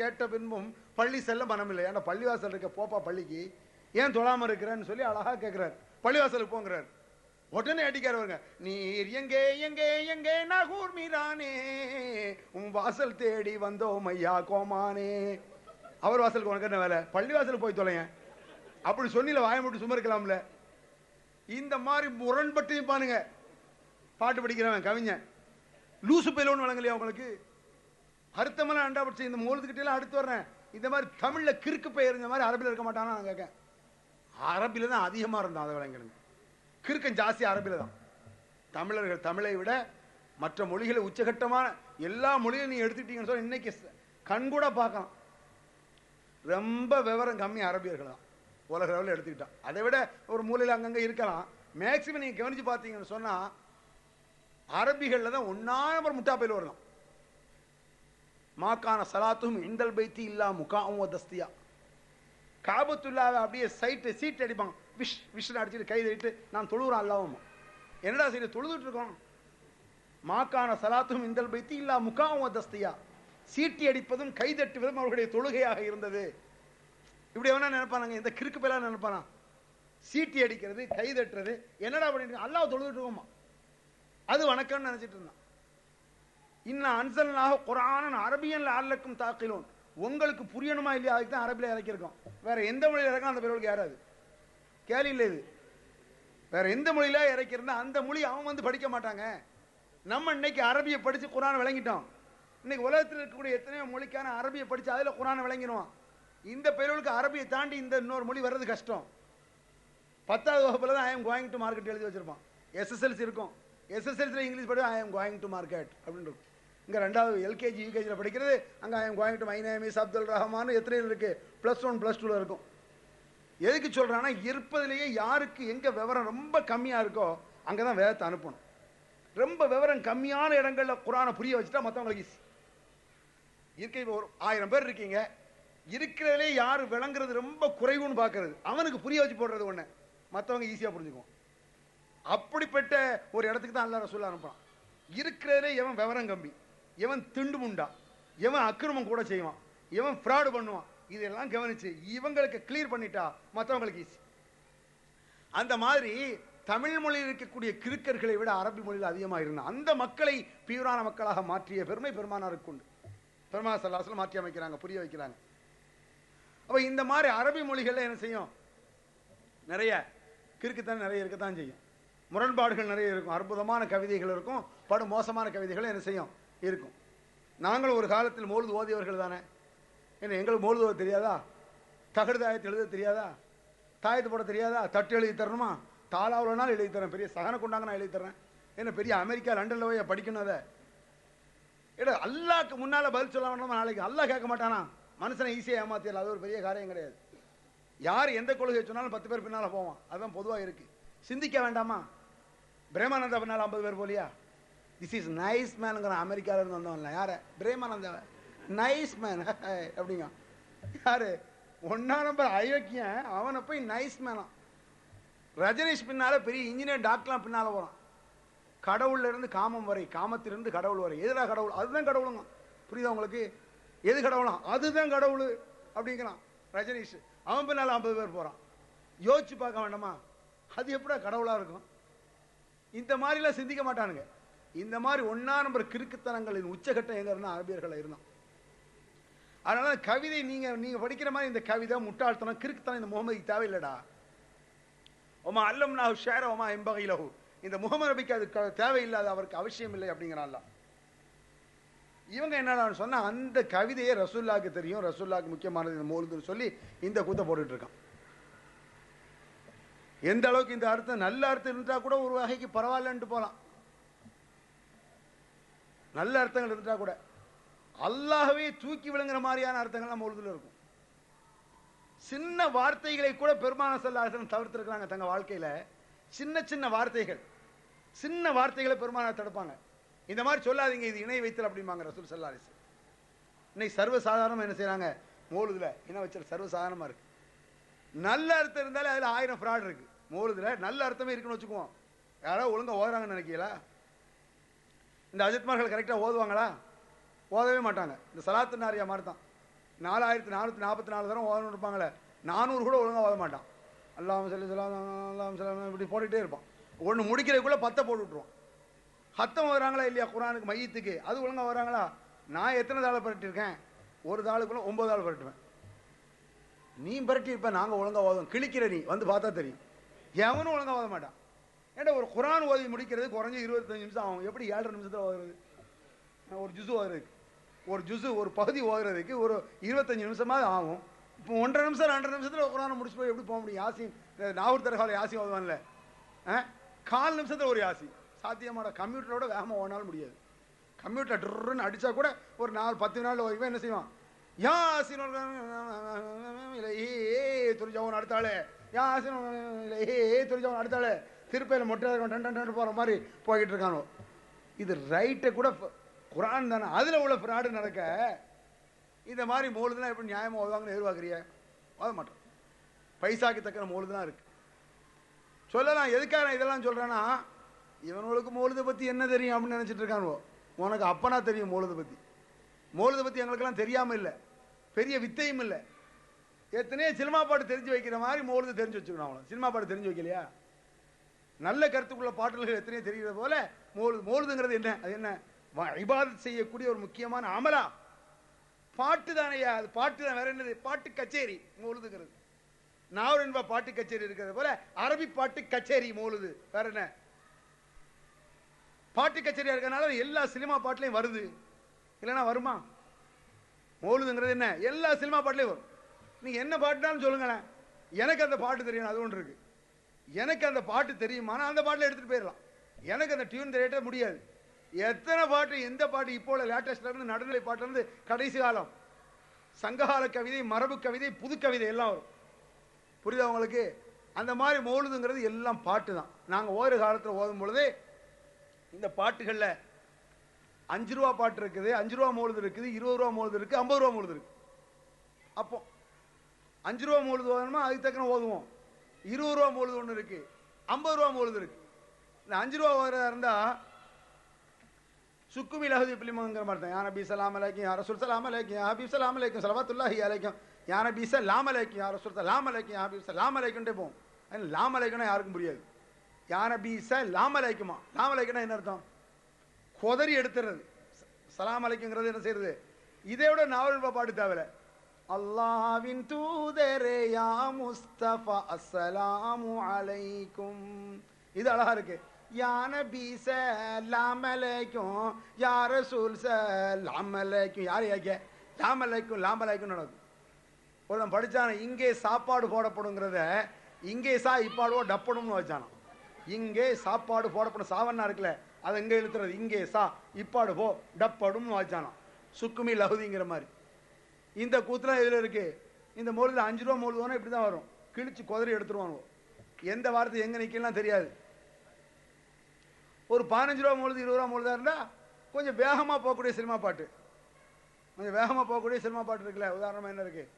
கேட்ட பின்பும் பள்ளி செல்ல மனமில்லை. ஏன்னா பள்ளிவாசல் இருக்க போப்பா பள்ளிக்கு ஏன் தொழாமல் இருக்கிறேன்னு சொல்லி அழகா கேட்குறாரு பள்ளிவாசலுக்கு போங்கிறார். உடனே அடிக்கிறவங்க நீர் எங்கே எங்கே எங்கே நகூர் மீரானே? உன் வாசல் தேடி வந்தோம் ஐயா கோமானே. அவர் வாசலுக்கு உனக்கு என்ன வேலை? பள்ளிவாசலுக்கு போய் தொலைங்க அப்படி சொன்னில வாய மட்டும் சும்மா இருக்கலாம்ல. இந்த மாதிரி முரண்பட்டு பானுங்க பாட்டு படிக்கிறவன் கவிஞன். லூசு பயிலோன்னு வழங்கலையா உங்களுக்கு? அர்த்தமெல்லாம் அண்டா படிச்சு இந்த மூலத்துக்கிட்டே அடுத்து வர்றேன். இந்த மாதிரி தமிழில் கிறுக்கு பெயர் இந்த மாதிரி அரபில் இருக்க மாட்டானா நான் கேட்கேன். அரபில தான் அதிகமாக இருந்தான் அதை விளங்கிடுங்க கிறுக்கம் ஜாஸ்தி அரபியில் தான். தமிழர்கள் தமிழை விட மற்ற மொழிகளை உச்சகட்டமான எல்லா மொழியும் நீ எடுத்துக்கிட்டீங்கன்னு சொல்லி இன்னைக்கு கண் கண்கூட பார்க்கலாம். ரொம்ப விவரம் கம்மி அரபியர்கள் தான். உலக அளவில் எடுத்துக்கிட்டான் அதை விட ஒரு மூலையில் அங்கங்கே இருக்கலாம். மேக்சிமம் நீங்கள் கவனிச்சு பார்த்தீங்கன்னு சொன்னால் அரபிகளில் தான் ஒன்றா நம்பர் முட்டாப்பையில் வரலாம் மாக்கான சலாத்தும் இந்தல் பைத்தி இல்லா முகாவும் தஸ்தியா. காபத்துல்லாவை அப்படியே சைட்டு சீட் அடிப்பாங்க விஷ் விஷ் அடிச்சுட்டு கை தட்டிட்டு நான் தொழுகிறோம் அல்லாவும் என்னடா சரி தொழுதுட்டு இருக்கோம் மாக்கான சலாத்தும் இந்தல் பைத்தி இல்லா முகாவும் தஸ்தியா. சீட்டி அடிப்பதும் கை தட்டுவதும் அவர்களுடைய தொழுகையாக இருந்தது. இப்படி எவனா நினைப்பானாங்க? இந்த கிறுக்கு பேலாம் நினைப்பானா? சீட்டி அடிக்கிறது கை தட்டுறது என்னடா பண்ணிட்டு அல்லாஹ் தொழுதுட்டு இருக்கோமா அது வணக்கம்னு நினைச்சிட்டு இருந்தான். இன்னும் அன்சல்னாக குரானன் அரபியன்ல அல்லக்கும் தாக்கிலோன். உங்களுக்கு புரியணுமா இல்லையா? அதுக்கு தான் அரபில இறக்கியிருக்கோம். வேற எந்த மொழியில் இறக்கம் அந்த பேருக்கு யாராது கேள்வி இல்லை இது. வேற எந்த மொழியில இறக்கியிருந்தா அந்த மொழி அவன் வந்து படிக்க மாட்டாங்க. நம்ம இன்னைக்கு அரபியை படித்து குரான் விளங்கிட்டோம். இன்னைக்கு உலகத்தில் இருக்கக்கூடிய எத்தனையோ மொழிக்கான அரபியை படித்து அதில் குரானை விளங்கிடுவான் இந்த பேர்களுக்கு அரபியை தாண்டி இந்த இன்னொரு மொழி வர்றது கஷ்டம். பத்தாவது வகுப்பில் தான் I am going to market எழுதி வச்சிருப்பான். எஸ்எஸ்எல்சி இருக்கும். எஸ்எஸ்எல்சியில் இங்கிலீஷ் படி I am going to market அப்படின்னு இருக்கும். இங்கே ரெண்டாவது எல்கேஜி யூகேஜியில் படிக்கிறது. அங்கே I am going Abdul Rahman எத்தனையில் இருக்குது ப்ளஸ் ஒன் ப்ளஸ் டூவில் இருக்கும். எதுக்கு சொல்கிறான்னா இருப்பதிலேயே யாருக்கு எங்கே விவரம் ரொம்ப கம்மியாக இருக்கோ அங்கே தான் வேதத்தை அனுப்பணும். ரொம்ப விவரம் கம்மியான இடங்களில் குரானை புரிய வச்சுட்டா மற்றவங்களுக்கு ஈஸி இருக்க இப்போ ஒரு ஆயிரம் பேர் இருக்கீங்க. இருக்கிறதுலே யார் விளங்குறது ரொம்ப குறைவுன்னு பார்க்கறது அவனுக்கு புரிய வச்சு போடுறது ஒன்று மற்றவங்க ஈஸியாக புரிஞ்சுக்குவோம். அப்படிப்பட்ட ஒரு இடத்துக்கு தான் எல்லாரும் சொல்ல அனுப்புறான். இருக்கிறதுலே எவன் விவரம் கம்மி? இவன் திண்டு முண்டா? இவன் அக்கிரமம் கூட செய்வான்? இவன் ஃப்ராடு பண்ணுவான்? இதெல்லாம் கவனிச்சு இவங்களுக்கு கிளியர் பண்ணிட்டா மற்றவங்களுக்கு ஈஸி அந்த மாதிரி தமிழ் மொழியில் இருக்கக்கூடிய கிறுக்கர்களை விட அரபி மொழியில் அதிகமாக இருந்தான். அந்த மக்களை பியூரான மக்களாக மாற்றிய பெருமை பெருமானாருக்கு உண்டு. பெருமா சல்லாசலம் மாற்றி அமைக்கிறாங்க புரிய வைக்கிறாங்க. அப்போ இந்த மாதிரி அரபி மொழிகள்ல என்ன செய்யும்? நிறைய கிறுக்குத்தான் நிறைய இருக்கத்தான் செய்யும். முரண்பாடுகள் நிறைய இருக்கும். அற்புதமான கவிதைகள் இருக்கும். படு மோசமான கவிதைகள் என்ன செய்யும்? இருக்கும். நாங்களும் ஒரு காலத்தில் மோழுது ஓதியவர்கள் தானே? என்ன எங்களுக்கு மோழுது ஓத தெரியாதா? தகடுதாயத்தை எழுத தெரியாதா? தாயத்து போட தெரியாதா? தட்டு எழுதி தரணுமா? தாளாவில் எழுதி தரேன். பெரிய சகன கொண்டாங்க நான் எழுதி தரேன். என்ன பெரிய அமெரிக்கா லண்டனில் போய் படிக்கணும் அதை? ஏடா அல்லாக்கு முன்னால் பதில் சொல்ல வேண்டாமா? நாளைக்கு அல்லா கேட்க மாட்டானா? மனுஷனை ஈஸியாக ஏமாத்திடலாம். அது ஒரு பெரிய காரியம் கிடையாது. யார் எந்த கொள்கையை சொன்னாலும் பத்து பேர் பின்னால் போவான். அதுதான் பொதுவாக இருக்குது சிந்திக்க வேண்டாமா? பிரேமானந்தா பின்னால் ஐம்பது பேர் போலியா? திஸ் இஸ் நைஸ் மேனுங்கிற அமெரிக்கால இருந்து வந்தவன்ல யார? பிரேமானந்த நைஸ் மேன் அப்படிங்க. யாரு? ஒன்னா நம்பர் அயோக்கியன். அவனை போய் நைஸ் மேனா ரஜினிஷ் பின்னால பெரிய இன்ஜினியர் டாக்டர்லாம் பின்னால போறான். கடவுள்ல இருந்து காமம் வரை காமத்திலிருந்து கடவுள் வரை. எதுடா கடவுள்? அதுதான் கடவுளுங்க. புரியுதா உங்களுக்கு? எது கடவுளாம் அதுதான் கடவுள் அப்படிங்கிறான் ரஜினிஷ். அவன் பின்னால ஐம்பது பேர் போறான். யோசிச்சு பார்க்க வேண்டாமா? அது எப்படா கடவுளா இருக்கும்? இந்த மாதிரிலாம் சிந்திக்க மாட்டானுங்க. இந்த மாதிரி ஒன்னா நம்பர் கிறுக்குத்தனங்களின் உச்சகட்டம் எங்க இருந்தா அரபியர்கள் இருந்தான் அதனால கவிதை நீங்க நீங்க படிக்கிற மாதிரி இந்த கவிதை முட்டாள்தனம் கிறுக்குத்தனம் இந்த முகமதுக்கு தேவையில்லடா. ஒமா அல்லம் நாஹு ஷேர ஒமா எம்பகையிலகு இந்த முகமது நபிக்கு அது தேவையில்லாத அவருக்கு அவசியம் இல்லை அப்படிங்கிறான்ல. இவங்க என்னடா சொன்னா அந்த கவிதையே ரசூல்லாக்கு தெரியும். ரசூல்லாக்கு முக்கியமானது இந்த மோலுதுன்னு சொல்லி இந்த கூத்த போட்டுட்டு இருக்கான். எந்த அளவுக்கு இந்த அர்த்தம் நல்ல அர்த்தம் இருந்தால் கூட ஒரு வகைக்கு பரவாயில்லன்ட்டு போகலாம் நல்ல அர்த்தங்கள் இருந்துட்டா கூட. அல்லாகவே தூக்கி விழுங்குற மாதிரியான அர்த்தங்கள் நம்ம உருதுல இருக்கும். சின்ன வார்த்தைகளை கூட பெருமான செல்லாசனம் தவிர்த்துருக்கிறாங்க தங்க வாழ்க்கையில். சின்ன சின்ன வார்த்தைகள். சின்ன வார்த்தைகளை பெருமான தடுப்பாங்க. இந்த மாதிரி சொல்லாதீங்க இது இணை வைத்தல் அப்படிம்பாங்க ரசூல் சல்லாரிஸ் இன்னைக்கு சர்வசாதாரணமாக என்ன செய்கிறாங்க மோலுதுல இணை வச்சல் சர்வசாதாரணமாக இருக்கு. நல்ல அர்த்தம் இருந்தாலே அதில் ஆயிரம் ஃப்ராட் இருக்கு. மோலுதுல நல்ல அர்த்தமே இருக்குன்னு வச்சுக்குவோம். யாரோ ஒழுங்காக ஓதுறாங்கன்னு நினைக்கல இந்த அஜித்மார்கள் கரெக்டாக ஓதுவாங்களா? ஓதவே மாட்டாங்க. இந்த சலாத்து நாரியா மாதிரி தான் நாலாயிரத்தி நானூற்றி நாற்பத்தி நாலு தரம் ஓதணும் இருப்பாங்களே நானூறு கூட ஒழுங்காக ஓத மாட்டான். அல்லாம சொல்லி சொல்லாம் அல்லாம் சொல்லாம் இப்படி போட்டுகிட்டே இருப்பான். ஒன்று முடிக்கிறதுக்குள்ளே பத்தை போட்டு விட்ருவான் ஹத்தம் வராங்களா இல்லையா குரானுக்கு மையத்துக்கு? அது ஒழுங்காக வராங்களா? நான் எத்தனை தாளை பரட்டியிருக்கேன்? ஒரு தாளுக்குள்ள ஒம்பது தாள் பரட்டுவேன். நீ பரட்டி நாங்கள் ஒழுங்காக ஓதும் கிழிக்கிற நீ வந்து பார்த்தா தெரியும். எவனும் ஒழுங்காக ஓத மாட்டான். ஏன்டா ஒரு குரான் ஓதி முடிக்கிறது குறைஞ்ச இருபத்தஞ்சு நிமிஷம் ஆகும்? எப்படி ஏழரை நிமிஷத்தில் ஓதுறது? ஒரு ஜுசு ஓதுறதுக்கு. ஒரு ஜுசு ஒரு பகுதி ஓதுறதுக்கு ஒரு இருபத்தஞ்சு நிமிஷமாவது ஆகும். இப்போ ஒன்றரை நிமிஷம் ரெண்டரை நிமிஷத்தில் குரானை முடிச்சு போய் எப்படி போக முடியும்? யாசின் நாகூர் தரகால யாசி ஓதுவான்ல? ஆ? கால் நிமிஷத்தில் ஒரு யாசி சாத்தியமான கம்ப்யூட்டரோட வேகமாக ஓடினாலும் முடியாது. கம்ப்யூட்டர் ட்ருன்னு அடித்தா கூட ஒரு நாலு பத்து நாள் இவன் என்ன செய்வான்? யாசின் ஏ துரிஜவன் அடுத்தாளே யாசின் ஏ துரிஜாவன் அடுத்தாளே திருப்பையில் மொட்டை டன் டன் டன் போகிற மாதிரி போய்கிட்டு இருக்கானோ. இது ரைட்டை கூட ஃப- குரான் தானே. அதில் உள்ள ஃப்ராடு நடக்க இந்த மாதிரி மோழுதுலாம் எப்படி நியாயமாக ஓதுவாங்கன்னு எதிர்பார்க்குறிய? ஓத மாட்டோம். பைசாக்கு தக்கன மோழுதுலாம் இருக்குது சொல்லலாம் எதுக்காக நான் இதெல்லாம் சொல்கிறேன்னா இவனுங்களுக்கு மூலதை பற்றி என்ன தெரியும் அப்படின்னு நினச்சிட்டு இருக்கானுவோ. உனக்கு அப்பனா தெரியும் மூலதை பற்றி மூலதை பற்றி எங்களுக்கெல்லாம் தெரியாமல் இல்லை. பெரிய வித்தையும் இல்லை. எத்தனையோ சினிமா பாட்டு தெரிஞ்சு வைக்கிற மாதிரி மோழுது தெரிஞ்சு வச்சுக்கணும் அவனை. சினிமா பாட்டு தெரிஞ்சு வைக்கலையா? நல்ல கருத்துக்குள்ள பாடல்கள் எத்தனையோ தெரிகிறது போல மோல் மோழுதுங்கிறது என்ன? அது என்ன? இபாதத் செய்யக்கூடிய ஒரு முக்கியமான அமலா. பாட்டு தானையா அது பாட்டு தான் வேற என்னது? பாட்டு கச்சேரி மோழுதுங்கிறது நாவல் என்பா பாட்டு கச்சேரி இருக்கிறது போல அரபி பாட்டு கச்சேரி மோழுது வேற என்ன? பாட்டு கச்சேரியா இருக்கிறனால எல்லா சினிமா பாட்டுலையும் வருது. இல்லைன்னா வருமா? மோழுதுங்கிறது என்ன? எல்லா சினிமா பாட்டுலையும் வரும். நீங்க என்ன பாட்டுனாலும் சொல்லுங்களேன். எனக்கு அந்த பாட்டு தெரியும் அது ஒன்று இருக்கு. எனக்கு அந்த பாட்டு தெரியுமானா அந்த பாட்டில் எடுத்துகிட்டு போயிடலாம் எனக்கு அந்த டியூன் தெரியட்ட முடியாது. எத்தனை பாட்டு எந்த பாட்டு இப்போ லேட்டஸ்ட்லேருந்து நடுநிலை பாட்டிலேருந்து கடைசி காலம்? சங்ககால கவிதை மரபு கவிதை புது கவிதை எல்லாம் வரும். புரியுதா உங்களுக்கு? அந்த மாதிரி மௌலுதுங்கிறது எல்லாம் பாட்டு தான். நாங்கள் ஓரிரு காலத்தில் ஓதும் பொழுது இந்த பாட்டுகளில் அஞ்சு ரூபா பாட்டு இருக்குது அஞ்சு ரூபா மௌலுது இருக்குது இருபது ரூபா மௌலுது இருக்குது ஐம்பது ரூபா மௌலுது இருக்குது. அப்போ அஞ்சு ரூபா மௌலுது ஓதணுமா? அதுக்கு தக்கன ஓதுவோம். இருபது ரூபா மௌலுது ஒன்று இருக்கு. ஐம்பது ரூபா மௌலுது இருக்கு. இந்த அஞ்சு ரூபா வரதா இருந்தா சுக்குமி லஹதி பிலிமங்கிற மாதிரி தான். யானை பீச லாம அலைக்கும் யா ரசூல் சலாம் அலைக்கும் யா பீச சலாம் அலைக்கும் சலவாத்துல்லாஹி அலைக்கும் யா பீச சலாம் அலைக்கும் யா ரசூல் லாம அலைக்கும் யா பீச லாம அலைக்கும்ட்டே போவோம். யாருக்கும் புரியாது. யானை பீச லாம லாம் அலைக்குமா என்ன அர்த்தம்? கொதறி எடுத்துறது. ச- சலாம் அலைக்குங்கிறது என்ன செய்யறது இதை விட நாவல் பாட்டு தேவையில்லை. அல்லாவின் தூதரே யா முஸ்தபா அஸ்ஸலாமு அலைக்கும். இது அழகா இருக்கு. யா நபி சலாம் அலைக்கும் யா ரசூல் சலாம் அலைக்கும். யார் ஏக்க லாம் அலைக்கும் லாம் அலைக்கும் நடக்கும். ஒருத்தன் படித்தான இங்கே சாப்பாடு போடப்படுங்கிறத இங்கே சா இப்பாடுவோ டப்படும்னு வச்சானான் இங்கே சாப்பாடு போடப்படும். சாவண்ணா இருக்குல்ல அதை எங்கே இழுத்துறது? இங்கே சா இப்பாடு போ டப்படும்னு வச்சானான் சுக்குமி லகுதிங்கிற மாதிரி. இந்த கூத்துலாம் இதில் இருக்கு? இந்த மொழியில் அஞ்சு ரூபா மொழுதுவோனா இப்படி தான் வரும். கிழிச்சு குதிரை எடுத்துருவாங்க எந்த வார்த்தை எங்கே நிற்கலாம் தெரியாது. ஒரு பதினஞ்சு ரூபா மொழுது இருபது ரூபா மொழுதா இருந்தால் கொஞ்சம் வேகமாக போகக்கூடிய சினிமா பாட்டு. கொஞ்சம் வேகமாக போகக்கூடிய சினிமா பாட்டு இருக்குல்ல உதாரணமாக என்ன இருக்குது